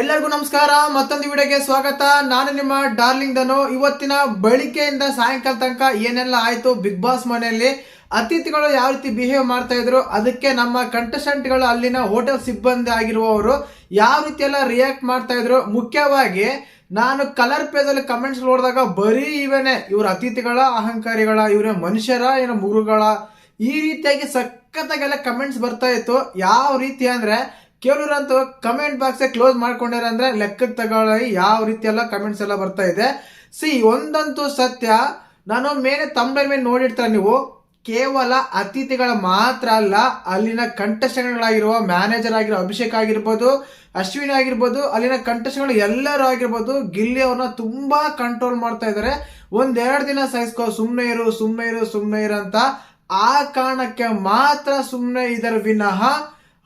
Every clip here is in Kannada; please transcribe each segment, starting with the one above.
ಎಲ್ಲರಿಗೂ ನಮಸ್ಕಾರ, ಮತ್ತೊಂದು ವಿಡಿಯೋಗೆ ಸ್ವಾಗತ. ನಾನು ನಿಮ್ಮ ಡಾರ್ಲಿಂಗ್ ದನು ಇವತ್ತಿನ ಬೆಳಿಗ್ಗೆಯಿಂದ ಸಾಯಂಕಾಲ ತನಕ ಏನೆಲ್ಲ ಆಯಿತು ಬಿಗ್ ಬಾಸ್ ಮನೆಯಲ್ಲಿ, ಅತಿಥಿಗಳು ಯಾವ ರೀತಿ ಬಿಹೇವ್ ಮಾಡ್ತಾ ಇದ್ರು, ಅದಕ್ಕೆ ನಮ್ಮ ಕಂಟೆಸ್ಟೆಂಟ್ಗಳು ಅಲ್ಲಿನ ಹೋಟೆಲ್ ಸಿಬ್ಬಂದಿ ಆಗಿರುವವರು ಯಾವ ರೀತಿ ಎಲ್ಲ ರಿಯಾಕ್ಟ್ ಮಾಡ್ತಾ ಇದ್ರು. ಮುಖ್ಯವಾಗಿ, ನಾನು ಕಲರ್ ಪೇಜಲ್ಲಿ ಕಮೆಂಟ್ಸ್ ನೋಡಿದಾಗ ಬರೀ ಇವೇನೆ, ಇವ್ರ ಅತಿಥಿಗಳ, ಅಹಂಕಾರಿಗಳ, ಇವ್ರ ಮನುಷ್ಯರ ಏನೋ ಮುರುಗಳ, ಈ ರೀತಿಯಾಗಿ ಸಖತ್ತಾಗೆಲ್ಲ ಕಮೆಂಟ್ಸ್ ಬರ್ತಾ ಇತ್ತು. ಯಾವ ರೀತಿ ಅಂದ್ರೆ ಕೆಲವರಂತೂ ಕಮೆಂಟ್ ಬಾಕ್ಸ್ ಕ್ಲೋಸ್ ಮಾಡ್ಕೊಂಡಿರ ಅಂದ್ರೆ ಲೆಕ್ಕಕ್ಕೆ ತಗೊಳ್ಳಿ, ಯಾವ ರೀತಿ ಎಲ್ಲ ಕಮೆಂಟ್ಸ್ ಎಲ್ಲ ಬರ್ತಾ ಇದೆ. ಸಿ, ಒಂದಂತೂ ಸತ್ಯ, ನಾನು ಮೇಲೆ ತಮ್ಮ ಮೇಲೆ ನೋಡಿರ್ತಾರೆ ನೀವು, ಕೇವಲ ಅತಿಥಿಗಳ ಮಾತ್ರ ಅಲ್ಲ, ಅಲ್ಲಿನ ಕಂಠಸ್ಥಗಳಾಗಿರುವ ಮ್ಯಾನೇಜರ್ ಆಗಿರೋ ಅಭಿಷೇಕ್ ಆಗಿರ್ಬೋದು, ಅಶ್ವಿನಿ ಆಗಿರ್ಬೋದು, ಅಲ್ಲಿನ ಕಂಠಸ್ಥಗಳು ಎಲ್ಲರೂ ಆಗಿರ್ಬೋದು, ಗಿಲ್ಲಿ ಅವ್ರನ್ನ ತುಂಬಾ ಕಂಟ್ರೋಲ್ ಮಾಡ್ತಾ ಇದ್ದಾರೆ. ಒಂದೆರಡು ದಿನ ಸಹಿಸ್ಕೋ ಸುಮ್ಮನೆ ಇರು ಸುಮ್ಮನೆ ಇರು ಸುಮ್ಮನೆ ಇರು ಅಂತ, ಆ ಕಾರಣಕ್ಕೆ ಮಾತ್ರ ಸುಮ್ಮನೆ ಇದರ ವಿನಃ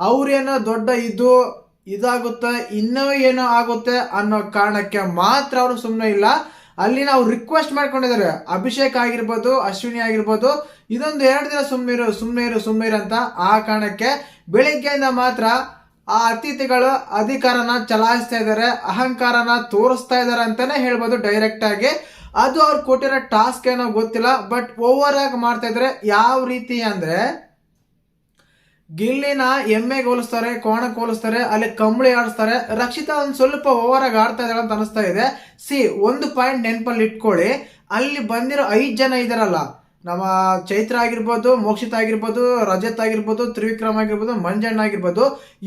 ಅವ್ರೇನೋ ದೊಡ್ಡ ಇದು ಇದಾಗುತ್ತೆ, ಇನ್ನೂ ಏನೋ ಆಗುತ್ತೆ ಅನ್ನೋ ಕಾರಣಕ್ಕೆ ಮಾತ್ರ ಅವರು ಸುಮ್ಮನೆ ಇಲ್ಲ. ಅಲ್ಲಿ ನಾವು ರಿಕ್ವೆಸ್ಟ್ ಮಾಡ್ಕೊಂಡಿದ್ದಾರೆ. ಅಭಿಷೇಕ್ ಆಗಿರ್ಬೋದು, ಅಶ್ವಿನಿ ಆಗಿರ್ಬೋದು, ಇದೊಂದು ಎರಡು ದಿನ ಸುಮ್ಮನೆ ಇರು ಸುಮ್ಮನೆ ಇರು ಸುಮ್ಮನೆ ಇರು ಅಂತ ಆ ಕಾರಣಕ್ಕೆ ಬೆಳಿಗ್ಗೆಯಿಂದ ಮಾತ್ರ ಆ ಅತಿಥಿಗಳು ಅಧಿಕಾರನ ಚಲಾಯಿಸ್ತಾ ಇದ್ದಾರೆ, ಅಹಂಕಾರನ ತೋರಿಸ್ತಾ ಇದ್ದಾರೆ ಅಂತಾನೆ ಹೇಳ್ಬೋದು ಡೈರೆಕ್ಟ್ ಆಗಿ. ಅದು ಅವ್ರು ಕೊಟ್ಟಿರೋ ಟಾಸ್ಕ್ ಏನೋ ಗೊತ್ತಿಲ್ಲ ಬಟ್ ಓವರ್ ಆಗಿ ಮಾಡ್ತಾ ಇದ್ರೆ ಯಾವ ರೀತಿ ಅಂದ್ರೆ ಗಿಲ್ಲಿನ ಎಮ್ಮೆ ಹೋಲಿಸ್ತಾರೆ ಕೋಣಕ್ಕೆ ಹೋಲಿಸ್ತಾರೆ ಅಲ್ಲಿ ಕಂಬಳಿ ಆಡಿಸ್ತಾರೆ. ರಕ್ಷಿತಾ ಒಂದು ಸ್ವಲ್ಪ ಓವರ್ ಆಗಿ ಆಡ್ತಾ ಇದ್ದಾಳೆ ಅಂತ ಅನಿಸ್ತಾ ಇದೆ. ಸಿ, ಒಂದು ಪಾಯಿಂಟ್ ನೆನಪಲ್ಲಿ ಇಟ್ಕೊಳ್ಳಿ. ಅಲ್ಲಿ ಬಂದಿರೋ ಐದು ಜನ ಇದಾರಲ್ಲ ನಮ್ಮ ಚೈತ್ರ ಆಗಿರ್ಬೋದು, ಮೋಕ್ಷಿತ ಆಗಿರ್ಬೋದು, ರಜತ್ ಆಗಿರ್ಬೋದು, ತ್ರಿವಿಕ್ರಮ್ ಆಗಿರ್ಬೋದು, ಮಂಜಣ್ಣ ಆಗಿರ್ಬೋದು,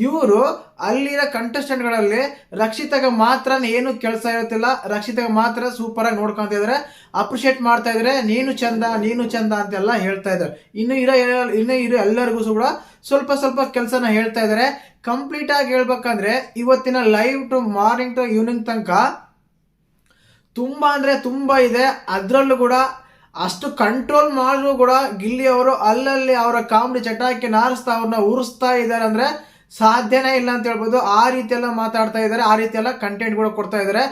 ಇವರು ಅಲ್ಲಿನ ಕಂಟೆಸ್ಟೆಂಟ್ಗಳಲ್ಲಿ ರಕ್ಷಿತಾಗ ಮಾತ್ರ ಏನು ಕೆಲಸ ಇರುತ್ತಿಲ್ಲ, ರಕ್ಷಿತಾಗ ಮಾತ್ರ ಸೂಪರ್ ಆಗಿ ನೋಡ್ಕೊಂತ ಇದಾರೆ. ಅಪ್ರಿಷಿಯೇಟ್ ಮಾಡ್ತಾ ಇದ್ದಾರೆ ನೀನು ಚಂದ ನೀನು ಚಂದ ಅಂತೆಲ್ಲ ಹೇಳ್ತಾ ಇದ್ದಾರೆ ಇನ್ನು ಇರೋ ಇನ್ನು ಇರೋ ಎಲ್ಲರಿಗೂ ಕೂಡ ಸ್ವಲ್ಪ ಸ್ವಲ್ಪ ಕೆಲಸನ ಹೇಳ್ತಾ ಇದ್ದಾರೆ ಕಂಪ್ಲೀಟ್ ಆಗಿ ಹೇಳ್ಬೇಕಂದ್ರೆ ಇವತ್ತಿನ live to morning to evening ತನಕ ತುಂಬಾ ಅಂದ್ರೆ ತುಂಬಾ ಇದೆ. ಅದರಲ್ಲೂ ಕೂಡ ಅಷ್ಟು ಕಂಟ್ರೋಲ್ ಮಾಡಿದ್ರು ಕೂಡ ಗಿಲ್ಲಿ ಅವರು ಅಲ್ಲಲ್ಲಿ ಅವರ ಕಾಮಿಡಿ ಚಟಾಕಿ ನಾರಿಸ್ತಾ ಅವ್ರನ್ನ ಉರಿಸ್ತಾ ಇದ್ದಾರೆ ಅಂದ್ರೆ ಸಾಧ್ಯನೇ ಇಲ್ಲ ಅಂತ ಹೇಳ್ಬೋದು. ಆ ರೀತಿ ಎಲ್ಲ ಮಾತಾಡ್ತಾ ಇದ್ದಾರೆ. ಆ ರೀತಿ ಎಲ್ಲ ಕಂಟೆಂಟ್ ಕೂಡ ಕೊಡ್ತಾ ಇದ್ದಾರೆ.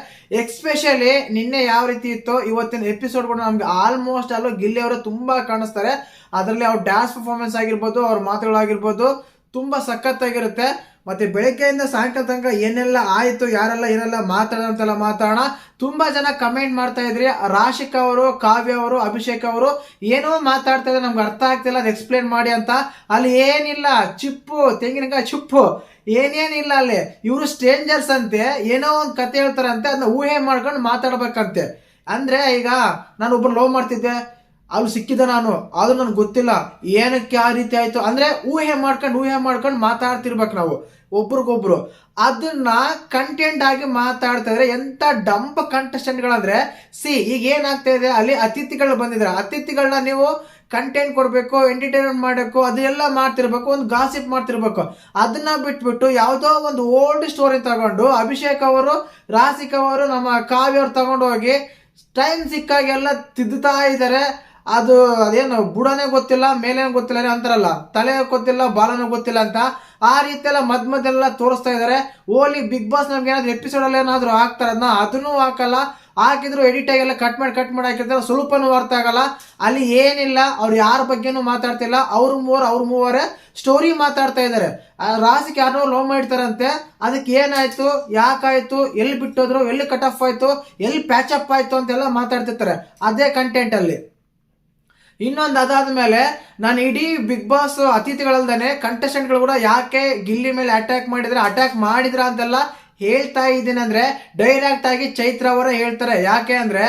ಎಕ್ಸ್ಪೆಷಲಿ ನಿನ್ನೆ ಯಾವ ರೀತಿ ಇತ್ತು ಇವತ್ತಿನ ಎಪಿಸೋಡ್ ಕೂಡ ನಮ್ಗೆ ಆಲ್ಮೋಸ್ಟ್ ಅಲ್ಲೂ ಗಿಲ್ಲಿ ಅವರು ತುಂಬಾ ಕಾಣಿಸ್ತಾರೆ. ಅದರಲ್ಲಿ ಅವ್ರ ಡ್ಯಾನ್ಸ್ ಪರ್ಫಾರ್ಮೆನ್ಸ್ ಆಗಿರ್ಬೋದು, ಅವ್ರ ಮಾತುಗಳಾಗಿರ್ಬೋದು, ತುಂಬಾ ಸಖತ್ತಾಗಿರುತ್ತೆ. ಮತ್ತೆ ಬೆಳಗ್ಗೆಯಿಂದ ಸಾಯಂಕಾಲ ತನಕ ಏನೆಲ್ಲ ಆಯಿತು, ಯಾರೆಲ್ಲ ಏನೆಲ್ಲ ಮಾತಾಡೋಂತೆಲ್ಲ ಮಾತಾಡೋಣ. ತುಂಬಾ ಜನ ಕಮೆಂಟ್ ಮಾಡ್ತಾ ಇದ್ರಿ. ರಾಶಿಕ್ ಅವರು, ಕಾವ್ಯ ಅವರು, ಅಭಿಷೇಕ್ ಅವರು, ಏನೋ ಮಾತಾಡ್ತಾ ಇದ್ರೆ ನಮ್ಗೆ ಅರ್ಥ ಆಗ್ತಿಲ್ಲ, ಅದು ಎಕ್ಸ್ಪ್ಲೇನ್ ಮಾಡಿ ಅಂತ. ಅಲ್ಲಿ ಏನಿಲ್ಲ, ಚಿಪ್ಪು, ತೆಂಗಿನಕಾಯಿ ಚಿಪ್ಪು, ಏನೇನಿಲ್ಲ ಅಲ್ಲಿ. ಇವರು ಸ್ಟ್ರೇಂಜರ್ಸ್ ಅಂತೆ, ಏನೋ ಒಂದು ಕತೆ ಹೇಳ್ತಾರಂತೆ ಅದನ್ನ ಊಹೆ ಮಾಡ್ಕೊಂಡು ಮಾತಾಡ್ಬೇಕಂತೆ. ಅಂದ್ರೆ ಈಗ ನಾನು ಒಬ್ಬರು ಲವ್ ಮಾಡ್ತಿದ್ದೆ, ಅಲ್ಲಿ ಸಿಕ್ಕಿದೆ ನಾನು, ಆದ್ರೂ ನನ್ಗೆ ಗೊತ್ತಿಲ್ಲ, ಏನಕ್ಕೆ ಆ ರೀತಿ ಆಯ್ತು. ಅಂದ್ರೆ ಊಹೆ ಮಾಡ್ಕೊಂಡು ಊಹೆ ಮಾಡ್ಕೊಂಡು ಮಾತಾಡ್ತಿರ್ಬೇಕು ನಾವು. ಒಬ್ರಿಗೊಬ್ರು. ಅದನ್ನ ಕಂಟೆಂಟ್ ಆಗಿ ಮಾತಾಡ್ತಾ ಇದ್ರೆ ಎಂತ ಡಂಪ್ ಕಂಟೆಸ್ಟೆಂಟ್ಗಳಂದ್ರೆ ಸಿ, ಈಗ ಏನಾಗ್ತಾ ಇದೆ, ಅಲ್ಲಿ ಅತಿಥಿಗಳು ಬಂದಿದ್ದಾರೆ. ಅತಿಥಿಗಳನ್ನ ನೀವು ಕಂಟೆಂಟ್ ಕೊಡಬೇಕು ಎಂಟರ್ಟೈನ್ಮೆಂಟ್ ಮಾಡಬೇಕು ಅದೆಲ್ಲ ಮಾಡ್ತಿರ್ಬೇಕು, ಒಂದು ಗಾಸಿಪ್ ಮಾಡ್ತಿರ್ಬೇಕು. ಅದನ್ನ ಬಿಟ್ಬಿಟ್ಟು ಯಾವುದೋ ಒಂದು ಓಲ್ಡ್ ಸ್ಟೋರಿ ತಗೊಂಡು ಅಭಿಷೇಕ್ ಅವರು, ರಾಸಿಕ್ ಅವರು, ನಮ್ಮ ಕಾವ್ಯ ಅವ್ರು ತಗೊಂಡು ಹೋಗಿ ಟೈಮ್ ಸಿಕ್ಕಾಗೆಲ್ಲ ತಿದ್ದುತ್ತಾ ಇದ್ದಾರೆ. ಅದು ಅದೇನು, ಬುಡನೇ ಗೊತ್ತಿಲ್ಲ, ಮೇಲೇನು ಗೊತ್ತಿಲ್ಲ ಅಂತಾರಲ್ಲ ತಲೆ ಗೊತ್ತಿಲ್ಲ, ಬಾಲನೂ ಗೊತ್ತಿಲ್ಲ ಅಂತ ಆ ರೀತಿಯೆಲ್ಲ ಮದ್ ಮದ್ದೆಲ್ಲ ತೋರಿಸ್ತಾ ಇದ್ದಾರೆ ಓಲಿ ಬಿಗ್ ಬಾಸ್ ನಮ್ಗೆ ಏನಾದ್ರು ಎಪಿಸೋಡ್ ಅಲ್ಲಿ ಏನಾದ್ರು ಹಾಕ್ತಾರ ಅದನ್ನ ಅದನ್ನೂ ಹಾಕಲ್ಲ. ಹಾಕಿದ್ರು ಎಡಿಟ್ ಆಗಿ ಎಲ್ಲ ಕಟ್ ಮಾಡಿ ಕಟ್ ಮಾಡಿ ಹಾಕಿರ್ತಾರೆ. ಸ್ವಲ್ಪನೂ ಅರ್ಥ ಆಗಲ್ಲ. ಅಲ್ಲಿ ಏನಿಲ್ಲ, ಅವ್ರು ಯಾರ ಬಗ್ಗೆನೂ ಮಾತಾಡ್ತಿಲ್ಲ. ಅವ್ರ ಮೂವರು, ಅವ್ರ ಮೂವರೇ ಸ್ಟೋರಿ ಮಾತಾಡ್ತಾ ಇದ್ದಾರೆ ರಾಸಿಗೆ ಯಾರೋ ಲೋ ಮಾಡಿರ್ತಾರಂತೆ ಅದಕ್ಕೆ ಏನಾಯ್ತು, ಯಾಕಾಯ್ತು, ಎಲ್ಲಿ ಬಿಟ್ಟೋದ್ರು, ಎಲ್ಲಿ ಕಟ್ ಆಫ್ ಆಯ್ತು, ಎಲ್ಲಿ ಪ್ಯಾಚ್ ಅಪ್ ಆಯ್ತು ಅಂತೆಲ್ಲ ಮಾತಾಡ್ತಿರ್ತಾರೆ. ಅದೇ ಕಂಟೆಂಟ್ ಅಲ್ಲಿ. ಇನ್ನೊಂದು ಅದಾದ ಮೇಲೆ ನಾನು ಇಡೀ ಬಿಗ್ ಬಾಸ್ ಅತಿಥಿಗಳಲ್ದೇನೆ ಕಂಟೆಸ್ಟೆಂಟ್ಗಳು ಕೂಡ ಯಾಕೆ ಗಿಲ್ಲಿ ಮೇಲೆ ಅಟ್ಯಾಕ್ ಮಾಡಿದ್ರೆ ಅಟ್ಯಾಕ್ ಮಾಡಿದ್ರ ಅಂತೆಲ್ಲ ಹೇಳ್ತಾ ಇದ್ದೀನಿ ಅಂದ್ರೆ ಡೈರೆಕ್ಟ್ ಆಗಿ ಚೈತ್ರ ಅವರೇ ಹೇಳ್ತಾರೆ. ಯಾಕೆ ಅಂದ್ರೆ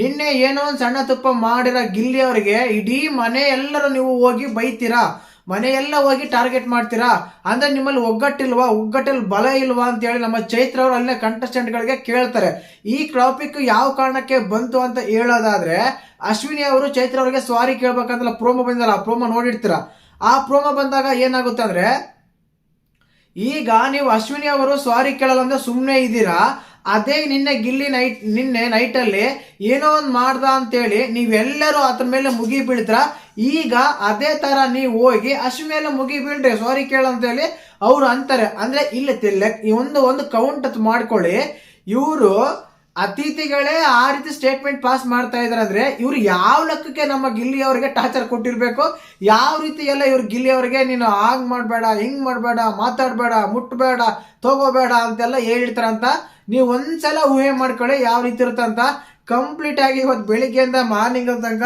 ನಿನ್ನೆ ಏನೋ ಒಂದು ಸಣ್ಣ ತುಪ್ಪ ಮಾಡಿರೋ ಗಿಲ್ಲಿ ಅವರಿಗೆ ಇಡೀ ಮನೆ ಎಲ್ಲರೂ ನೀವು ಹೋಗಿ ಬೈತೀರಾ? ಮನೆಯೆಲ್ಲ ಹೋಗಿ ಟಾರ್ಗೆಟ್ ಮಾಡ್ತೀರಾ? ಅಂದ್ರೆ ನಿಮ್ಮಲ್ಲಿ ಒಗ್ಗಟ್ಟಿಲ್ವಾ? ಒಗ್ಗಟ್ಟಲ್ಲಿ ಬಲ ಇಲ್ವಾ ಅಂತ ಹೇಳಿ ನಮ್ಮ ಚೈತ್ರ ಅವರು ಅಲ್ಲೇ ಕಂಟೆಸ್ಟೆಂಟ್ಗಳಿಗೆ ಕೇಳ್ತಾರೆ. ಈ ಟಾಪಿಕ್ ಯಾವ ಕಾರಣಕ್ಕೆ ಬಂತು ಅಂತ ಹೇಳೋದಾದ್ರೆ, ಅಶ್ವಿನಿ ಅವರು ಚೈತ್ರ ಅವರಿಗೆ ಸ್ವಾರಿ ಕೇಳ್ಬೇಕಂತಲ್ಲ ಪ್ರೋಮೋ ಬಂದಿಲ್ಲ, ಆ ಪ್ರೋಮೋ ನೋಡಿರ್ತೀರ? ಆ ಪ್ರೋಮೋ ಬಂದಾಗ ಏನಾಗುತ್ತೆ ಅಂದ್ರೆ, ಈಗ ನೀವು ಅಶ್ವಿನಿ ಅವರು ಸ್ವಾರಿ ಕೇಳಲ್ಲ ಅಂದ್ರೆ ಸುಮ್ಮನೆ ಇದ್ದೀರಾ? ಅದೇ ನಿನ್ನೆ ಗಿಲ್ಲಿ ನೈಟ್ ನಿನ್ನೆ ನೈಟಲ್ಲಿ ಏನೋ ಒಂದು ಮಾಡ್ದ ಅಂತೇಳಿ ನೀವೆಲ್ಲರೂ ಅದ್ರ ಮೇಲೆ ಮುಗಿ ಈಗ ಅದೇ ಥರ ನೀವು ಹೋಗಿ ಅಶ್ವಿನಿ ಮೇಲೆ ಮುಗಿ ಬೀಳ್ರಿ ಸಾರಿ ಕೇಳಂತೇಳಿ ಅವ್ರು ಅಂತಾರೆ. ಅಂದರೆ ಇಲ್ಲ ಲೆಕ್ ಒಂದು ಒಂದು ಕೌಂಟ್ ಮಾಡ್ಕೊಳ್ಳಿ. ಇವರು ಅತಿಥಿಗಳೇ ಆ ರೀತಿ ಸ್ಟೇಟ್ಮೆಂಟ್ ಪಾಸ್ ಮಾಡ್ತಾ ಇದಾರೆ ಅಂದ್ರೆ ಇವ್ರು ಯಾವ ಲೆಕ್ಕಕ್ಕೆ ನಮ್ಮ ಗಿಲ್ಲಿ ಅವರಿಗೆ ಟಾರ್ಚರ್ ಕೊಟ್ಟಿರ್ಬೇಕು? ಯಾವ ರೀತಿ ಎಲ್ಲ ಇವ್ರು ಗಿಲ್ಲಿ ಅವರಿಗೆ ನೀನು ಹಾಗ್ ಮಾಡಬೇಡ, ಹಿಂಗ್ ಮಾಡಬೇಡ, ಮಾತಾಡಬೇಡ ಮುಟ್ಟಬೇಡ ತಗೋಬೇಡ ಅಂತೆಲ್ಲ ಹೇಳ್ತಾರ ಅಂತ ನೀವು ಒಂದ್ಸಲ ಊಹೆ ಮಾಡ್ಕೊಳ್ಳಿ ಯಾವ ರೀತಿ ಇರುತ್ತಂತ ಕಂಪ್ಲೀಟ್ ಆಗಿ ಇವತ್ತು ಬೆಳಿಗ್ಗೆಯಿಂದ ಮಾರ್ನಿಂಗ್ ತನಕ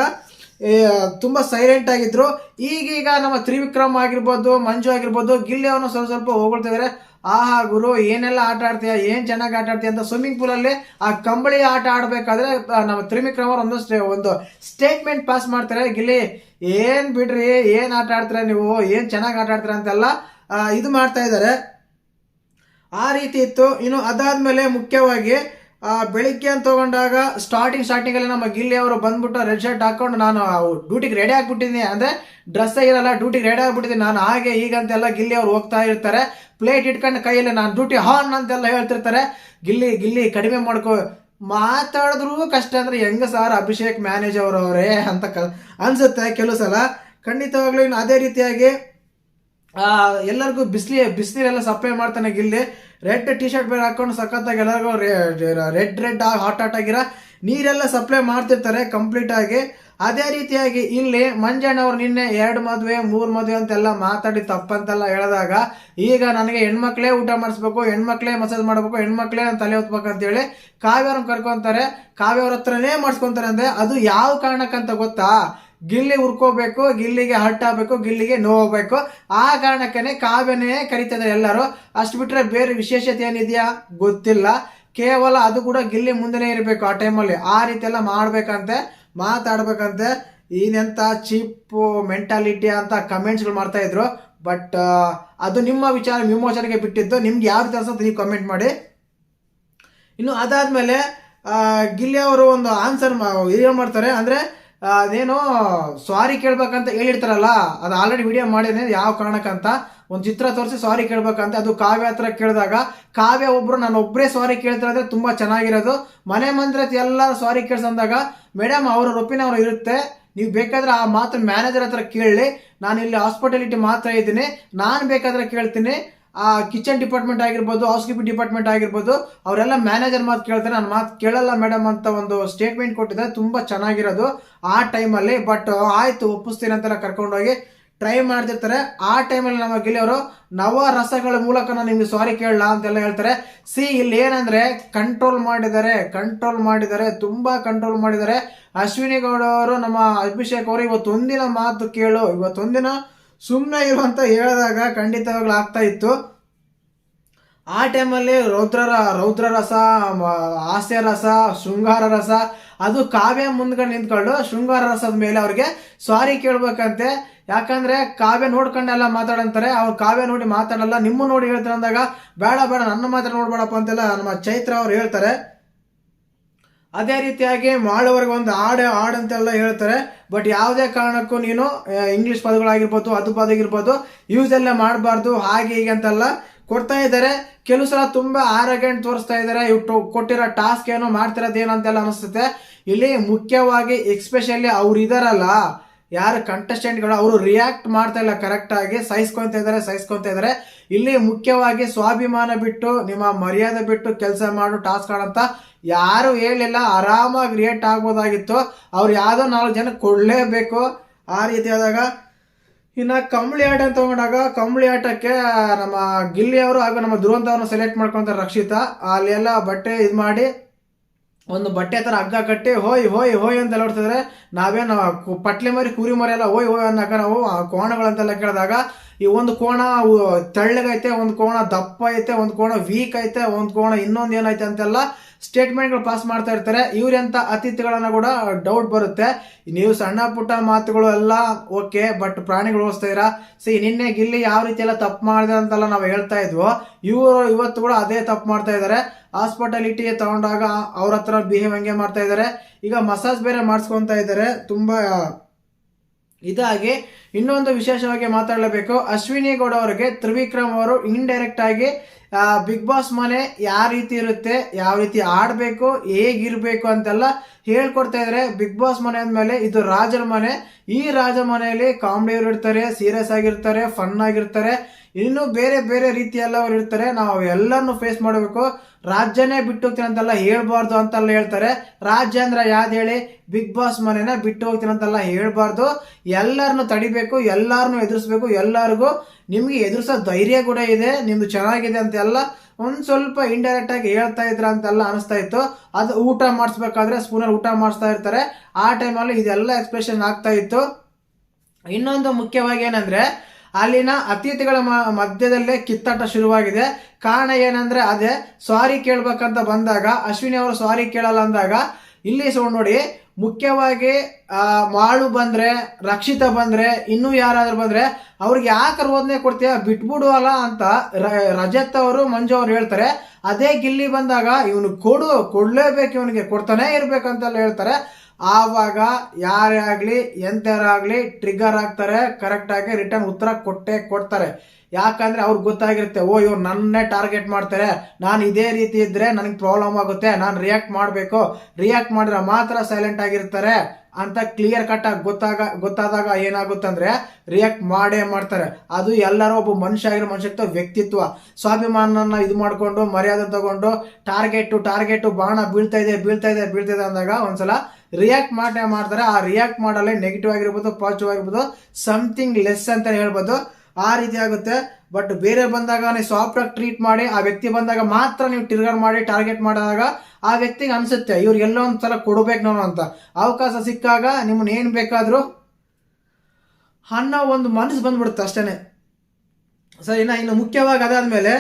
ತುಂಬಾ ಸೈಲೆಂಟ್ ಆಗಿದ್ರು. ಈಗೀಗ ನಮ್ಮ ತ್ರಿವಿಕ್ರಮ್ ಆಗಿರ್ಬೋದು, ಮಂಜು ಆಗಿರ್ಬೋದು, ಗಿಲ್ಲಿ ಅವನು ಸ್ವಲ್ಪ ಸ್ವಲ್ಪ ಹೊಗಳ್ತಾ ಇದಾರೆ. ಆಹಾ ಗುರು ಏನೆಲ್ಲ ಆಟ ಆಡ್ತೀಯ? ಏನ್ ಚೆನ್ನಾಗಿ ಆಟ ಆಡ್ತೀಯ? ಅಂತ ಸ್ವಿಮ್ಮಿಂಗ್ ಪೂಲ್ ಅಲ್ಲಿ ಆ ಕಂಬಳಿ ಆಟ ಆಡ್ಬೇಕಾದ್ರೆ ಆ, ನಮ್ಮ ತ್ರಿವಿಕ್ರಮ್ ಒಂದು ಒಂದು ಸ್ಟೇಟ್ಮೆಂಟ್ ಪಾಸ್ ಮಾಡ್ತಾರೆ. ಗಿಲ್ಲಿ ಏನ್ ಬಿಡ್ರಿ? ಏನ್ ಆಟ ಆಡ್ತೀರಾ ನೀವು? ಏನ್ ಚೆನ್ನಾಗಿ ಆಟ ಆಡ್ತೀರ? ಅಂತೆಲ್ಲ ಇದು ಮಾಡ್ತಾ ಇದ್ದಾರೆ. ಆ ರೀತಿ ಇತ್ತು. ಇನ್ನು ಅದಾದ್ಮೇಲೆ ಮುಖ್ಯವಾಗಿ ಆ, ಬೆಳಿಗ್ಗೆ ಅಂತ ತಗೊಂಡಾಗ ಸ್ಟಾರ್ಟಿಂಗ್ ಸ್ಟಾರ್ಟಿಂಗ್ ಅಲ್ಲಿ ನಮ್ಮ ಗಿಲ್ಲಿ ಅವರು ಬಂದ್ಬಿಟ್ಟು ರೆಡ್ ಶರ್ಟ್ ಹಾಕೊಂಡು ನಾನು ಡ್ಯೂಟಿಗೆ ರೆಡಿ ಆಗ್ಬಿಟ್ಟಿದ್ದೀನಿ. ಅಂದ್ರೆ ಡ್ರೆಸ್ ಆಗಿರಲ್ಲ ಡ್ಯೂಟಿಗೆ ರೆಡಿ ಆಗ್ಬಿಟ್ಟಿದ್ದೀನಿ. ನಾನು ಹಾಗೆ ಈಗಂತೆಲ್ಲ ಗಿಲ್ಲಿ ಅವ್ರು ಹೋಗ್ತಾ ಇರ್ತಾರೆ. ಪ್ಲೇಟ್ ಇಟ್ಕೊಂಡು ಕೈಯಲ್ಲಿ ನಾನು ಡ್ಯೂಟಿ ಹಾನ್ ಅಂತೆಲ್ಲ ಹೇಳ್ತಿರ್ತಾರೆ. ಗಿಲ್ಲಿ ಗಿಲ್ಲಿ ಕಡಿಮೆ ಮಾಡ್ಕೋ, ಮಾತಾಡಿದ್ರು ಕಷ್ಟ ಅಂದ್ರೆ ಹೆಂಗ ಸರ್ ಅಭಿಷೇಕ್ ಮ್ಯಾನೇಜ್ ಅವರವರೇ ಅಂತ ಅನ್ಸುತ್ತೆ ಕೆಲವು ಸಲ. ಖಂಡಿತವಾಗ್ಲೂ ಇನ್ನು ಅದೇ ರೀತಿಯಾಗಿ ಎಲ್ಲರಿಗೂ ಬಿಸಿಲಿ, ಬಿಸಿನೀರೆಲ್ಲ ಸಪ್ಲೈ ಮಾಡ್ತಾನೆ ಗಿಲ್ಲಿ. ರೆಡ್ ಟಿ ಶರ್ಟ್ ಬೇರೆ ಹಾಕೊಂಡು ಸಖತ್ತಾಗಿ ಎಲ್ಲರಿಗೂ ರೆಡ್ ರೆಡ್ ಆಗಿ ಹಾಟ್ ಹಾಟ್ ಆಗಿರೋ ನೀರೆಲ್ಲ ಸಪ್ಲೈ ಮಾಡ್ತಿರ್ತಾರೆ ಕಂಪ್ಲೀಟ್ ಆಗಿ. ಅದೇ ರೀತಿಯಾಗಿ ಇಲ್ಲಿ ಮಂಜಣ್ಣ ಅವ್ರು ನಿನ್ನೆ ಎರಡು ಮದುವೆ, ಮೂರು ಮದುವೆ ಅಂತೆಲ್ಲ ಮಾತಾಡಿ ತಪ್ಪಂತೆಲ್ಲ ಹೇಳಿದಾಗ, ಈಗ ನನಗೆ ಹೆಣ್ಮಕ್ಳೇ ಊಟ ಮಾಡಿಸ್ಬೇಕು, ಹೆಣ್ಮಕ್ಳೇ ಮಸಾಜ್ ಮಾಡಬೇಕು, ಹೆಣ್ಮಕ್ಳೇ ತಲೆ ಹೊತ್ಬೇಕು ಅಂತೇಳಿ ಕಾವ್ಯವ್ರನ್ನ ಕರ್ಕೊಂತಾರೆ. ಕಾವ್ಯವ್ರ ಹತ್ರನೇ ಮಾಡಿಸ್ಕೊಂತಾರೆ ಅಂದ್ರೆ ಅದು ಯಾವ ಕಾರಣಕ್ಕಂತ ಗೊತ್ತಾ? ಗಿಲ್ಲಿ ಉರ್ಕೋಬೇಕು ಗಿಲ್ಲಿಗೆ ಹರ್ಟ್ ಆಗಬೇಕು, ಗಿಲ್ಲಿಗೆ ನೋವಬೇಕು ಆ ಕಾರಣಕ್ಕೇ ಕಾವ್ಯನೇ ಕರಿತಿದ್ದಾರೆ ಎಲ್ಲರೂ. ಅಷ್ಟು ಬಿಟ್ಟರೆ ಬೇರೆ ವಿಶೇಷತೆ ಏನಿದೆಯಾ? ಗೊತ್ತಿಲ್ಲ. ಕೇವಲ ಅದು ಕೂಡ ಗಿಲ್ಲಿ ಮುಂದೆನೇ ಇರಬೇಕು ಆ ಟೈಮಲ್ಲಿ ಆ ರೀತಿ ಎಲ್ಲ ಮಾಡಬೇಕಂತೆ, ಮಾತಾಡ್ಬೇಕಂತೆ. ಏನೆಂಥ ಚೀಪ್ ಮೆಂಟಾಲಿಟಿ ಅಂತ ಕಮೆಂಟ್ಸ್ಗಳು ಮಾಡ್ತಾಯಿದ್ರು ಬಟ್ ಅದು ನಿಮ್ಮ ವಿಚಾರ, ವಿಮೋಚನೆಗೆ ಬಿಟ್ಟಿದ್ದು. ನಿಮ್ಗೆ ಯಾವ ರೀತಿ ಅನ್ಸುತ್ತೆ ನೀವು ಕಮೆಂಟ್ ಮಾಡಿ. ಇನ್ನು ಅದಾದಮೇಲೆ ಗಿಲ್ಲಿ ಅವರು ಒಂದು ಆನ್ಸರ್ ಏನು ಮಾಡ್ತಾರೆ ಅಂದ್ರೆ ಅದೇನೋ ಸಾರಿ ಕೇಳ್ಬೇಕಂತ ಹೇಳಿರ್ತಾರಲ್ಲ, ಅದು ಆಲ್ರೆಡಿ ವಿಡಿಯೋ ಮಾಡಿದ್ರೆ ಯಾವ ಕಾರಣಕ್ಕಂತ ಒಂದು ಚಿತ್ರ ತೋರಿಸಿ ಸಾರಿ ಕೇಳ್ಬೇಕಂತ, ಅದು ಕಾವ್ಯ ಹತ್ರ ಕೇಳಿದಾಗ, ಕಾವ್ಯ ಒಬ್ರು ನಾನು ಒಬ್ಬರೇ ಸಾರಿ ಕೇಳ್ತಾರೆ ತುಂಬಾ ಚೆನ್ನಾಗಿರೋದು. ಮನೆ ಮಂದಿರ ಎಲ್ಲ ಸಾರಿ ಕೇಳ್ಸಂದಾಗ ಮೇಡಮ್ ಅವರ ಒಪಿನಿಯನ್ ಅವರು ಇರುತ್ತೆ, ನೀವು ಬೇಕಾದ್ರೆ ಆ ಮಾತು ಮ್ಯಾನೇಜರ್ ಹತ್ರ ಕೇಳಿ, ನಾನು ಇಲ್ಲಿ ಹಾಸ್ಪಿಟಾಲಿಟಿ ಮಾತ್ರ ಇದ್ದೀನಿ, ನಾನು ಬೇಕಾದ್ರೆ ಕೇಳ್ತೀನಿ ಕಿಚನ್ ಡಿಪಾರ್ಟ್ಮೆಂಟ್ ಆಗಿರ್ಬೋದು ಹೌಸ್ ಕೀಪಿಂಗ್ ಡಿಪಾರ್ಟ್ಮೆಂಟ್ ಆಗಿರ್ಬೋದು, ಅವರೆಲ್ಲ ಮ್ಯಾನೇಜರ್ ಮಾತು ಕೇಳ್ತಾರೆ. ನಾನು ಮಾತು ಕೇಳಲ್ಲ ಮೇಡಮ್ ಅಂತ ಒಂದು ಸ್ಟೇಟ್ಮೆಂಟ್ ಕೊಟ್ಟಿದ್ದಾರೆ ತುಂಬ ಚೆನ್ನಾಗಿರೋದು ಆ ಟೈಮಲ್ಲಿ ಬಟ್ ಆಯಿತು, ಒಪ್ಪಿಸ್ತೀನಿ ಅಂತೆಲ್ಲ ಕರ್ಕೊಂಡೋಗಿ ಟ್ರೈ ಮಾಡ್ತಿರ್ತಾರೆ. ಆ ಟೈಮಲ್ಲಿ ನಮ್ಮ ಗೆಳೆಯವರು ನವ ರಸಗಳ ಮೂಲಕ ನಾನು ನಿಮಗೆ ಸಾರಿ ಕೇಳಲ್ಲ ಅಂತೆಲ್ಲ ಹೇಳ್ತಾರೆ. ಸಿ ಇಲ್ಲಿ ಏನಂದರೆ ಕಂಟ್ರೋಲ್ ಮಾಡಿದ್ದಾರೆ ಕಂಟ್ರೋಲ್ ಮಾಡಿದ್ದಾರೆ, ತುಂಬ ಕಂಟ್ರೋಲ್ ಮಾಡಿದ್ದಾರೆ. ಅಶ್ವಿನಿ ಗೌಡ ಅವರು ನಮ್ಮ ಅಭಿಷೇಕ್ ಅವರು, ಇವತ್ತೊಂದಿನ ಮಾತು ಕೇಳು. ಇವತ್ತೊಂದಿನ ಸುಮ್ಮನೆ ಇರುವಂತ ಹೇಳಿದಾಗ ಖಂಡಿತವಾಗ್ಲೂ ಆಗ್ತಾ ಇತ್ತು. ಆ ಟೈಮಲ್ಲಿ ರೌದ್ರ ರೌದ್ರ ರಸ ಹಾಸ್ಯ ರಸ ಶೃಂಗಾರ ರಸ ಅದು ಕಾವ್ಯ ಮುಂದ್ಗಡೆ ನಿಂತ್ಕೊಂಡು ಶೃಂಗಾರ ರಸದ ಮೇಲೆ ಅವ್ರಿಗೆ ಸಾರಿ ಕೇಳ್ಬೇಕಂತೆ. ಯಾಕಂದ್ರೆ ಕಾವ್ಯ ನೋಡ್ಕೊಂಡೆಲ್ಲ ಮಾತಾಡಂತಾರೆ, ಅವ್ರು ಕಾವ್ಯ ನೋಡಿ ಮಾತಾಡಲ್ಲ, ನಿಮ್ಮ ನೋಡಿ ಹೇಳ್ತಾರೆ ಅಂದಾಗ, ಬೇಡ ಬೇಡ, ನನ್ನ ಮಾತ್ರ ನೋಡ್ಬೇಡಪ್ಪ ಅಂತೆಲ್ಲ ನಮ್ಮ ಚೈತ್ರ ಅವ್ರು ಹೇಳ್ತಾರೆ. ಅದೇ ರೀತಿಯಾಗಿ ಮಾಡೋವರೆಗೆ ಒಂದು ಹಾಡು ಹಾಡು ಅಂತೆಲ್ಲ ಹೇಳ್ತಾರೆ. ಬಟ್ ಯಾವುದೇ ಕಾರಣಕ್ಕೂ ನೀನು ಇಂಗ್ಲೀಷ್ ಪದಗಳಾಗಿರ್ಬೋದು, ಅದು ಪದ ಆಗಿರ್ಬೋದು ಯೂಸ್ ಎಲ್ಲ ಮಾಡಬಾರ್ದು, ಹಾಗೆ, ಹೀಗೆ ಅಂತೆಲ್ಲ ಕೊಡ್ತಾ ಇದ್ದಾರೆ. ಕೆಲವು ಸಲ ತುಂಬ ಆರೋಗ್ಯಂಟ್ ತೋರಿಸ್ತಾ ಇದ್ದಾರೆ. ಇವ್ರು ಕೊಟ್ಟಿರೋ ಟಾಸ್ಕ್ ಏನೋ ಮಾಡ್ತಿರೋದು ಏನಂತೆಲ್ಲ ಅನಿಸುತ್ತೆ. ಇಲ್ಲಿ ಮುಖ್ಯವಾಗಿ ಎಕ್ಸ್ಪೆಷಲಿ ಅವ್ರು ಇದಾರಲ್ಲ ಯಾರು ಕಂಟೆಸ್ಟೆಂಟ್ಗಳು ಅವರು ರಿಯಾಕ್ಟ್ ಮಾಡ್ತಾ ಇಲ್ಲ ಕರೆಕ್ಟ್ ಆಗಿ, ಸಹಿಸ್ಕೊಂತ ಇದ್ದಾರೆ ಸಹಿಸ್ಕೊಂತ ಇದ್ದಾರೆ ಇಲ್ಲಿ ಮುಖ್ಯವಾಗಿ ಸ್ವಾಭಿಮಾನ ಬಿಟ್ಟು, ನಿಮ್ಮ ಮರ್ಯಾದೆ ಬಿಟ್ಟು ಕೆಲಸ ಮಾಡು ಟಾಸ್ಕ್ ಅಂತ ಯಾರು ಹೇಳಿಲ್ಲ. ಆರಾಮಾಗಿ ರಿಯಾಕ್ಟ್ ಆಗ್ಬೋದಾಗಿತ್ತು. ಅವ್ರು ಯಾವುದೋ ನಾಲ್ಕು ಜನ ಕೊಡ್ಲೇಬೇಕು. ಆ ರೀತಿ ಆದಾಗ ಇನ್ನ ಕಂಬಳಿ ಆಟ ಅಂತ ತಗೊಂಡಾಗ, ಕಂಬಳಿ ಆಟಕ್ಕೆ ನಮ್ಮ ಗಿಲ್ಲಿ ಅವರು ಹಾಗೂ ನಮ್ಮ ದುರಂತವನ್ನು ಸೆಲೆಕ್ಟ್ ಮಾಡ್ಕೊತಾರೆ ರಕ್ಷಿತಾ. ಅಲ್ಲೆಲ್ಲ ಬಟ್ಟೆ ಇದು ಮಾಡಿ ಒಂದು ಬಟ್ಟೆ ಥರ ಹಗ್ಗ ಕಟ್ಟಿ ಹೋಯ್ ಹೋಯ್ ಹೋಯ್ ಅಂತ ಹೊಡ್ತಿದ್ರೆ ನಾವೇನು ಪಟ್ಲೆ ಮರಿ, ಕುರಿ ಮರಿ ಎಲ್ಲ ಹೋಯ್ ಹೋಯ್ ಅನ್ನಕ ನಾವು ಕೋಣಗಳಂತೆಲ್ಲ ಕೇಳಿದಾಗ ಈ ಒಂದು ಕೋಣ ತೆಳ್ಳಗೈತೆ, ಒಂದು ಕೋಣ ದಪ್ಪ ಐತೆ ಒಂದು ಕೋಣ ವೀಕ್ ಐತೆ, ಒಂದು ಕೋಣ ಇನ್ನೊಂದು ಏನೈತೆ ಅಂತೆಲ್ಲ ಸ್ಟೇಟ್ಮೆಂಟ್ಗಳು ಪಾಸ್ ಮಾಡ್ತಾ ಇರ್ತಾರೆ. ಇವ್ರೆಂತ ಅತಿಥಿಗಳನ್ನ ಕೂಡ ಡೌಟ್ ಬರುತ್ತೆ. ನೀವು ಸಣ್ಣ ಪುಟ್ಟ ಮಾತುಗಳು ಎಲ್ಲ ಓಕೆ ಬಟ್ ಪ್ರಾಣಿಗಳು ಓದಿಸ್ತಾ ಸಿ ನಿನ್ನೆ ಗಿಲ್ಲಿ ಯಾವ ರೀತಿ ಎಲ್ಲ ತಪ್ಪು ಮಾಡಿದೆ ಅಂತೆಲ್ಲ ನಾವು ಹೇಳ್ತಾ ಇದ್ವು. ಇವರು ಇವತ್ತು ಕೂಡ ಅದೇ ತಪ್ಪು ಮಾಡ್ತಾ ಇದ್ದಾರೆ. ಹಾಸ್ಪಿಟಾಲಿಟಿ ತಗೊಂಡಾಗ ಅವ್ರ ಹತ್ರ ಬಿಹೇವ್ ಹಂಗೆ ಮಾಡ್ತಾ ಇದ್ದಾರೆ. ಈಗ ಮಸಾಜ್ ಬೇರೆ ಮಾಡಿಸ್ಕೊತಾ ಇದ್ದಾರೆ. ತುಂಬಾ ಇದಾಗಿ ಇನ್ನೊಂದು ವಿಶೇಷವಾಗಿ ಮಾತಾಡಲೇಬೇಕು. ಅಶ್ವಿನಿ ಗೌಡ ಅವರಿಗೆ ತ್ರಿವಿಕ್ರಮ್ ಅವರು ಇನ್ಡೈರೆಕ್ಟ್ ಆಗಿ ಬಿಗ್ ಬಾಸ್ ಮನೆ ಯಾವ ರೀತಿ ಇರುತ್ತೆ, ಯಾವ ರೀತಿ ಆಡಬೇಕು, ಹೇಗಿರ್ಬೇಕು ಅಂತೆಲ್ಲ ಹೇಳ್ಕೊಡ್ತಾ ಇದ್ದಾರೆ ಬಿಗ್ ಬಾಸ್ ಮನೆ ಅಂದಮೇಲೆ ಇದು ರಾಜರ ಮನೆ. ಈ ರಾಜ ಮನೆಯಲ್ಲಿ ಕಾಮಿಡಿಯವರು ಇರ್ತಾರೆ ಸೀರಿಯಸ್ ಆಗಿರ್ತಾರೆ ಫನ್ ಆಗಿರ್ತಾರೆ. ಇನ್ನು ಬೇರೆ ಬೇರೆ ರೀತಿಯೆಲ್ಲ ಅವ್ರು ಇರ್ತಾರೆ. ನಾವು ಎಲ್ಲರನ್ನು ಫೇಸ್ ಮಾಡಬೇಕು. ರಾಜ್ಯನೇ ಬಿಟ್ಟು ಹೋಗ್ತೀನಿ ಅಂತೆಲ್ಲ ಹೇಳ್ಬಾರ್ದು ಅಂತೆಲ್ಲ ಹೇಳ್ತಾರೆ. ರಾಜ್ಯ ಅಂದ್ರೆ ಯಾವ್ದು ಹೇಳಿ? ಬಿಗ್ ಬಾಸ್ ಮನೆನ ಬಿಟ್ಟು ಹೋಗ್ತೀನಿ ಅಂತೆಲ್ಲ ಹೇಳ್ಬಾರ್ದು. ಎಲ್ಲರನ್ನು ತಡಿಬೇಕು, ಎಲ್ಲರನ್ನು ಎದುರಿಸ್ಬೇಕು, ಎಲ್ಲರಿಗೂ ನಿಮಗೆ ಎದುರಿಸೋ ಧೈರ್ಯ ಕೂಡ ಇದೆ, ನಿಮ್ದು ಚೆನ್ನಾಗಿದೆ ಅಂತೆಲ್ಲ ಒಂದು ಸ್ವಲ್ಪ ಇಂಡೈರೆಕ್ಟ್ ಆಗಿ ಹೇಳ್ತಾ ಇದ್ರ ಅಂತೆಲ್ಲ ಅನಿಸ್ತಾ ಇತ್ತು. ಅದು ಊಟ ಮಾಡಿಸ್ಬೇಕಾದ್ರೆ ಸ್ಪೂನಲ್ಲಿ ಊಟ ಮಾಡಿಸ್ತಾ ಇರ್ತಾರೆ. ಆ ಟೈಮಲ್ಲಿ ಇದೆಲ್ಲ ಎಕ್ಸ್ಪ್ರೆಷನ್ ಆಗ್ತಾ ಇತ್ತು. ಇನ್ನೊಂದು ಮುಖ್ಯವಾಗಿ ಏನಂದ್ರೆ ಅಲ್ಲಿನ ಅತಿಥಿಗಳ ಮಧ್ಯದಲ್ಲೇ ಕಿತ್ತಾಟ ಶುರುವಾಗಿದೆ. ಕಾರಣ ಏನಂದ್ರೆ ಅದೇ ಸಾರಿ ಕೇಳ್ಬೇಕಂತ ಬಂದಾಗ ಅಶ್ವಿನಿ ಅವರು ಸಾರಿ ಕೇಳಲ್ಲ ಅಂದಾಗ ಇಲ್ಲಿ ಸೊ ನೋಡಿ ಮುಖ್ಯವಾಗಿ ಆ, ಮಾಳು ಬಂದ್ರೆ ರಕ್ಷಿತ ಬಂದ್ರೆ ಇನ್ನೂ ಯಾರಾದ್ರೂ ಬಂದ್ರೆ ಅವ್ರಿಗೆ ಯಾಕೆ ರೋದನೆ ಕೊಡ್ತೀಯ? ಬಿಟ್ಬಿಡು ಅಲ್ಲ ಅಂತ ರಜತ್ ಅವರು ಮಂಜು ಅವ್ರು ಹೇಳ್ತಾರೆ. ಅದೇ ಗಿಲ್ಲಿ ಬಂದಾಗ ಇವನು ಕೊಡು ಕೊಡ್ಲೇಬೇಕು ಇವನಿಗೆ ಕೊಡ್ತಾನೆ ಇರ್ಬೇಕಂತೆಲ್ಲ ಹೇಳ್ತಾರೆ. ಆವಾಗ ಯಾರೇ ಆಗಲಿ ಎಂತಾರಾಗ್ಲಿ ಟ್ರಿಗರ್ ಆಗ್ತಾರೆ ಕರೆಕ್ಟಾಗಿ ರಿಟರ್ನ್ ಉತ್ತರ ಕೊಟ್ಟೆ ಕೊಡ್ತಾರೆ. ಯಾಕಂದರೆ ಅವ್ರಿಗೆ ಗೊತ್ತಾಗಿರುತ್ತೆ, ಓ, ಇವ್ರು ನನ್ನೇ ಟಾರ್ಗೆಟ್ ಮಾಡ್ತಾರೆ. ನಾನು ಇದೇ ರೀತಿ ಇದ್ದರೆ ನನಗೆ ಪ್ರಾಬ್ಲಮ್ ಆಗುತ್ತೆ, ನಾನು ರಿಯಾಕ್ಟ್ ಮಾಡಬೇಕು. ರಿಯಾಕ್ಟ್ ಮಾಡಿದ್ರೆ ಮಾತ್ರ ಸೈಲೆಂಟ್ ಆಗಿರ್ತಾರೆ. ಅಂತ ಕ್ಲಿಯರ್ ಕಟ್ ಆಗಿ ಗೊತ್ತಾಗ, ಗೊತ್ತಾದಾಗ ಏನಾಗುತ್ತಂದ್ರೆ ರಿಯಾಕ್ಟ್ ಮಾಡೇ ಮಾಡ್ತಾರೆ. ಅದು ಎಲ್ಲರೂ ಒಬ್ಬ ಮನುಷ್ಯ ಆಗಿರೋ ಮನುಷ್ಯತ್ವ ವ್ಯಕ್ತಿತ್ವ. ಸ್ವಾಭಿಮಾನನ ಇದು ಮಾಡಿಕೊಂಡು, ಮರ್ಯಾದೆ ತಗೊಂಡು ಟಾರ್ಗೆಟ್ ಟಾರ್ಗೆಟ್ ಬಾಣ ಬೀಳ್ತಾ ಇದೆ ಬೀಳ್ತಾ ಇದೆ ಬೀಳ್ತಾ ಇದೆ ಅಂದಾಗ ಒಂದ್ಸಲ ರಿಯಾಕ್ಟ್ ಮಾಡೇ ಮಾಡ್ತಾರೆ. ಆ ರಿಯಾಕ್ಟ್ ಮಾಡಲ್ಲೇ ನೆಗೆಟಿವ್ ಆಗಿರ್ಬೋದು ಪಾಸಿಟಿವ್ ಆಗಿರ್ಬೋದು ಸಮಥಿಂಗ್ ಲೆಸ್ ಅಂತ ಹೇಳ್ಬೋದು. ಆ ರೀತಿ ಆಗುತ್ತೆ. ಬಟ್ ಬೇರೆ ಬಂದಾಗ ನೀವು ಸಾಫ್ಟ್ ಆಗಿ ಟ್ರೀಟ್ ಮಾಡಿ, ಆ ವ್ಯಕ್ತಿ ಬಂದಾಗ ಮಾತ್ರ ನೀವು ಟಿರ್ಗರ್ ಮಾಡಿ ಟಾರ್ಗೆಟ್ ಮಾಡಿದಾಗ ಆ ವ್ಯಕ್ತಿಗೆ ಅನ್ಸುತ್ತೆ ಇವ್ರು ಎಲ್ಲೋ ಒಂದ್ಸಲ ಕೊಡ್ಬೇಕು ನಾವು ಅಂತ. ಅವಕಾಶ ಸಿಕ್ಕಾಗ ನಿಮ್ಮನ್ನ ಏನು ಬೇಕಾದರೂ ಅನ್ನೋ ಒಂದು ಮನಸ್ಸು ಬಂದ್ಬಿಡುತ್ತೆ ಅಷ್ಟೇನೆ. ಸರಿನಾ? ಇನ್ನು ಮುಖ್ಯವಾಗಿ ಅದಾದ್ಮೇಲೆ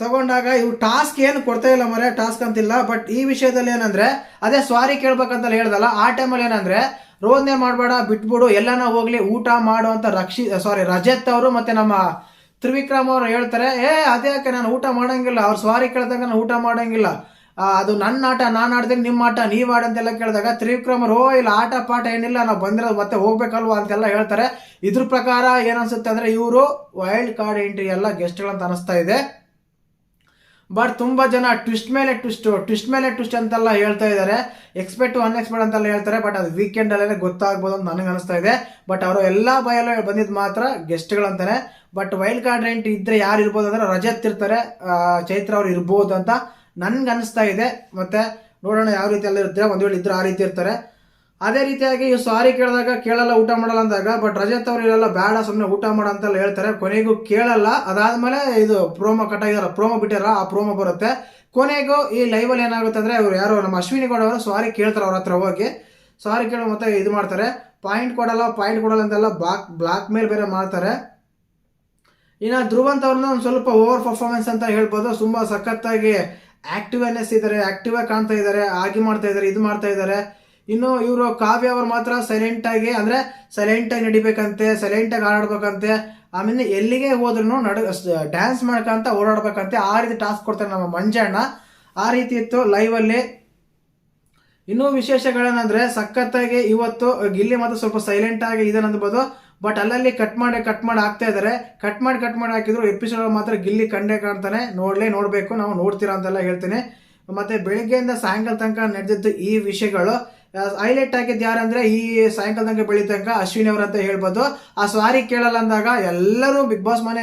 ತಗೊಂಡಾಗ ಇವು ಟಾಸ್ಕ್ ಏನು ಕೊಡ್ತಾ ಇಲ್ಲ ಮರೆ ಟಾಸ್ಕ್ ಅಂತಿಲ್ಲ ಬಟ್ ಈ ವಿಷಯದಲ್ಲಿ ಏನಂದ್ರೆ, ಅದೇ ಸ್ವಾರಿ ಕೇಳ್ಬೇಕಂತ ಹೇಳ್ದಲ್ಲ, ಆ ಟೈಮಲ್ಲಿ ಏನಂದ್ರೆ ರೋದನೆ ಮಾಡಬೇಡ, ಬಿಟ್ಬಿಡು, ಎಲ್ಲನ ಹೋಗ್ಲಿ, ಊಟ ಮಾಡು ಅಂತ ರಕ್ಷಿ ಸಾರಿ ರಜತ್ ಅವರು ಮತ್ತೆ ನಮ್ಮ ತ್ರಿವಿಕ್ರಮ್ ಅವರು ಹೇಳ್ತಾರೆ, ಏ ಅದ್ಯಾಕೆ ನಾನು ಊಟ ಮಾಡಂಗಿಲ್ಲ? ಅವ್ರು ಸ್ವಾರಿ ಕೇಳಿದಾಗ ನಾನು ಊಟ ಮಾಡಂಗಿಲ್ಲ. ಅದು ನನ್ನ ಆಟ, ನಾನು ಆಡ್ತೀನಿ ನಿಮ್ಮ ಆಟ, ನೀವು ಆಡ ಅಂತೆಲ್ಲ ಕೇಳಿದಾಗ ತ್ರಿವಿಕ್ರಮ್ ಅವರು, ಓ, ಇಲ್ಲ, ಆಟ, ಪಾಠ ಏನಿಲ್ಲ, ನಾವು ಬಂದಿರೋದು ಮತ್ತೆ ಹೋಗ್ಬೇಕಲ್ವಾ? ಅಂತೆಲ್ಲ ಹೇಳ್ತಾರೆ. ಇದ್ರ ಪ್ರಕಾರ ಏನನ್ಸುತ್ತೆ ಅಂದ್ರೆ ಇವರು ವೈಲ್ಡ್ ಕಾರ್ಡ್ ಎಂಟ್ರಿ ಎಲ್ಲ ಗೆಸ್ಟ್ಗಳಂತ ಅನಿಸ್ತಾ ಇದೆ. ಬಟ್ ತುಂಬಾ ಜನ ಟ್ವಿಸ್ಟ್ ಮೇಲೆ ಟ್ವಿಸ್ಟ್ ಟ್ವಿಸ್ಟ್ ಮೇಲೆ ಟ್ವಿಸ್ಟ್ ಅಂತೆಲ್ಲ ಹೇಳ್ತಾ ಇದ್ದಾರೆ. ಎಕ್ಸ್ಪೆಕ್ಟ್ ಅನ್ಎಕ್ಸ್ಪೆಕ್ಟ್ ಅಂತೆಲ್ಲ ಹೇಳ್ತಾರೆ, ಬಟ್ ಅದು ವೀಕೆಂಡ್ ಅಲ್ಲೇ ಗೊತ್ತಾಗ್ಬೋದು ಅಂತ ನನಗೆ ಅನಿಸ್ತಾ ಇದೆ. ಬಟ್ ಅವರು ಎಲ್ಲಾ ಬಯಲು ಬಂದಿದ್ ಮಾತ್ರ ಗೆಸ್ಟ್ಗಳಂತಾನೆ ಬಟ್ ವೈಲ್ಡ್ ಕಾರ್ಡ್ ರೆಂಟ್ ಇದ್ರೆ ಯಾರು ಇರ್ಬೋದು ಅಂದ್ರೆ ರಜತ್ ಇರ್ತಾರೆ. ಚೈತ್ರ ಅವ್ರು ಇರ್ಬೋದು ಅಂತ ನನ್ಗೆ ಅನಿಸ್ತಾ ಇದೆ. ಮತ್ತೆ ನೋಡೋಣ ಯಾವ ರೀತಿ ಎಲ್ಲ ಇರ್ತಾರೆ. ಒಂದ್ ವೇಳೆ ಇದ್ರೆ ಆ ರೀತಿ ಇರ್ತಾರೆ. ಅದೇ ರೀತಿಯಾಗಿ ಇವ್ ಸಾರಿ ಕೇಳಿದಾಗ ಕೇಳಲ್ಲ, ಊಟ ಮಾಡಲ್ಲ ಅಂದಾಗ ಬಟ್ ರಜತ್ ಅವ್ರು ಇರಲ್ಲ, ಬೇಡ ಸುಮ್ಮನೆ ಊಟ ಮಾಡ ಅಂತೆಲ್ಲ ಹೇಳ್ತಾರೆ. ಕೊನೆಗೂ ಕೇಳಲ್ಲ. ಅದಾದ್ಮೇಲೆ ಇದು ಪ್ರೋಮೋ ಕಟ್ಟಾಗಿದಾರ ಪ್ರೋಮೋ ಬಿಟ್ಟಿರ ಆ ಪ್ರೋಮೋ ಬರುತ್ತೆ. ಕೊನೆಗೂ ಈ ಲೈವಲ್ಲಿ ಏನಾಗುತ್ತೆ ಅಂದ್ರೆ ಇವ್ರು ಯಾರು ನಮ್ಮ ಅಶ್ವಿನಿ ಗೌಡ ಅವರು ಸಾರಿ ಕೇಳ್ತಾರೆ ಅವ್ರ ಹತ್ರ ಹೋಗಿ. ಸಾರಿ ಕೇಳೋ ಮತ್ತೆ ಇದು ಮಾಡ್ತಾರೆ. ಪಾಯಿಂಟ್ ಕೊಡಲ್ಲ ಪಾಯಿಂಟ್ ಕೊಡಲ್ಲ ಅಂತೆಲ್ಲ ಬ್ಲಾಕ್ ಬ್ಲಾಕ್ ಮೇಲ್ ಬೇರೆ ಮಾಡ್ತಾರೆ. ಇನ್ನು ಧ್ರುವಂತ ಅವ್ರನ್ನ ಒಂದು ಸ್ವಲ್ಪ ಓವರ್ ಪರ್ಫಾರ್ಮೆನ್ಸ್ ಅಂತ ಹೇಳ್ಬೋದು. ತುಂಬಾ ಸಖತ್ತಾಗಿ ಆಕ್ಟಿವ್ನೆಸ್ ಇದ್ದಾರೆ ಆಕ್ಟಿವ್ ಆಗಿ ಕಾಣ್ತಾ ಇದ್ದಾರೆ ಆಗಿ ಮಾಡ್ತಾ ಇದ್ದಾರೆ ಇದು ಮಾಡ್ತಾ ಇದ್ದಾರೆ ಇನ್ನು ಇವರು ಕಾವ್ಯ ಅವ್ರು ಮಾತ್ರ ಸೈಲೆಂಟ್ ಆಗಿ, ಅಂದ್ರೆ ಸೈಲೆಂಟ್ ಆಗಿ ನಡಿಬೇಕಂತೆ ಸೈಲೆಂಟ್ ಆಗಿ ಆಡಾಡ್ಬೇಕಂತೆ ಆಮೇಲೆ ಎಲ್ಲಿಗೆ ಹೋದ್ರು ನಡ ಡ್ಯಾನ್ಸ್ ಮಾಡ್ಕಂತ ಓಡಾಡ್ಬೇಕಂತೆ. ಆ ರೀತಿ ಟಾಸ್ಕ್ ಕೊಡ್ತಾರೆ ನಮ್ಮ ಮಂಜಣ್ಣ. ಆ ರೀತಿ ಇತ್ತು ಲೈವ್ ಅಲ್ಲಿ. ಇನ್ನೂ ವಿಶೇಷಗಳೇನಂದ್ರೆ, ಸಖತ್ತಾಗಿ ಇವತ್ತು ಗಿಲ್ಲಿ ಮಾತ್ರ ಸ್ವಲ್ಪ ಸೈಲೆಂಟ್ ಆಗಿ ಇದೆ ಅನ್ಬೋದು ಬಟ್ ಅಲ್ಲಲ್ಲಿ ಕಟ್ ಮಾಡಿ ಕಟ್ ಮಾಡಿ ಹಾಕ್ತಾ ಇದಾರೆ. ಕಟ್ ಮಾಡಿ ಕಟ್ ಮಾಡಿ ಹಾಕಿದ್ರು ಎಪಿಸೋಡ್ ಮಾತ್ರ ಗಿಲ್ಲಿ ಕಂಡೇ ಕಾಣ್ತಾನೆ. ನೋಡಲೇ, ನೋಡ್ಬೇಕು. ನಾವು ನೋಡ್ತೀರಾ ಅಂತೆಲ್ಲ ಹೇಳ್ತೀನಿ. ಮತ್ತೆ ಬೆಳಿಗ್ಗೆಯಿಂದ ಸಾಯಂಕಾಲ ತನಕ ನಡೆದಿದ್ದು ಈ ವಿಷಯಗಳು. ಹೈಲೈಟ್ ಆಗಿದ್ದು ಯಾರಂದ್ರೆ ಈ ಸಾಯಂಕಾಲ ತನಕ ಬೆಳಿ ಅಶ್ವಿನಿ ಅವ್ರ ಅಂತ ಹೇಳ್ಬೋದು. ಆ ಸಾರಿ ಕೇಳಲ್ಲ ಅಂದಾಗ ಎಲ್ಲರೂ ಬಿಗ್ ಬಾಸ್ ಮನೆ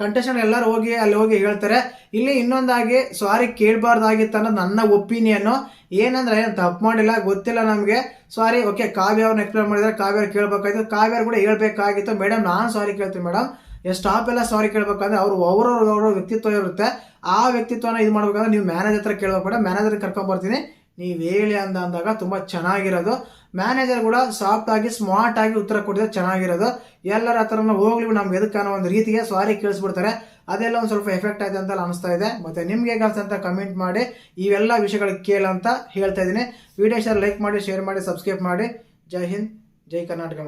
ಕಂಟೆಸ್ಟೆಂಟ್ ಎಲ್ಲರೂ ಹೋಗಿ ಅಲ್ಲಿ ಹೋಗಿ ಹೇಳ್ತಾರೆ. ಇಲ್ಲಿ ಇನ್ನೊಂದಾಗಿ ಸಾರಿ ಕೇಳಬಾರ್ದಾಗಿತ್ತು ಅನ್ನೋದು ನನ್ನ ಒಪಿನಿಯನ್ ಏನಂದ್ರೆ ಏನು ತಪ್ಪು ಮಾಡಿಲ್ಲ, ಗೊತ್ತಿಲ್ಲ ನಮಗೆ. ಸಾರಿ ಓಕೆ ಕಾವ್ಯ ಅವ್ರನ್ನ ಎಕ್ಸ್ಪ್ಲೇನ್ ಮಾಡಿದ್ರೆ ಕಾವ್ಯ ಕೇಳಬೇಕಾಯ್ತು. ಕಾವ್ಯ ಕೂಡ ಹೇಳ್ಬೇಕಾಗಿತ್ತು. ಮೇಡಮ್ ನಾನು ಸಾರಿ ಕೇಳ್ತೀನಿ ಮೇಡಮ್ ಸ್ಟಾಪ್ ಎಲ್ಲ ಸಾರಿ ಕೇಳ್ಬೇಕಂದ್ರೆ ಅವರು ಅವ್ರವ್ರ ಅವ್ರ ವ್ಯಕ್ತಿತ್ವ ಇರುತ್ತೆ. ಆ ವ್ಯಕ್ತಿತ್ವನ ಇದು ಮಾಡ್ಬೇಕಂದ್ರೆ ನೀವು ಮ್ಯಾನೇಜರ್ ಹತ್ರ ಕೇಳ್ಬೇಕು ಮೇಡಮ್ ಮ್ಯಾನೇಜರ್ ಕರ್ಕೊಂಡ್ ಬರ್ತೀನಿ. ನೀವು ಹೇಳಿ ಅಂತ ಅಂದಾಗ ತುಂಬ ಚೆನ್ನಾಗಿರೋದು. ಮ್ಯಾನೇಜರ್ ಕೂಡ ಸಾಫ್ಟ್ ಆಗಿ ಸ್ಮಾರ್ಟ್ ಆಗಿ ಉತ್ತರ ಕೊಟ್ಟಿದ್ರೆ ಚೆನ್ನಾಗಿರೋದು. ಎಲ್ಲರ ಹತ್ರನೂ ಹೋಗ್ಲಿ ನಮ್ಗೆ ಎದಕ್ಕೆ ಒಂದು ರೀತಿಗೆ ಸಾರಿ ಕೇಳಿಸ್ಬಿಡ್ತಾರೆ. ಅದೆಲ್ಲ ಒಂದು ಸ್ವಲ್ಪ ಎಫೆಕ್ಟ್ ಆಯ್ತು ಅಂತ ಅನಿಸ್ತಾ ಇದೆ. ಮತ್ತೆ ನಿಮ್ಗೆ ಹೇಗೆ ಅಂತ ಕಮೆಂಟ್ ಮಾಡಿ. ಇವೆಲ್ಲ ವಿಷಯಗಳು ಕೇಳಂತ ಹೇಳ್ತಾ ಇದ್ದೀನಿ. ವಿಡಿಯೋ ಶೇರ್ ಲೈಕ್ ಮಾಡಿ ಶೇರ್ ಮಾಡಿ ಸಬ್ಸ್ಕ್ರೈಬ್ ಮಾಡಿ. ಜೈ ಹಿಂದ್, ಜೈ ಕರ್ನಾಟಕ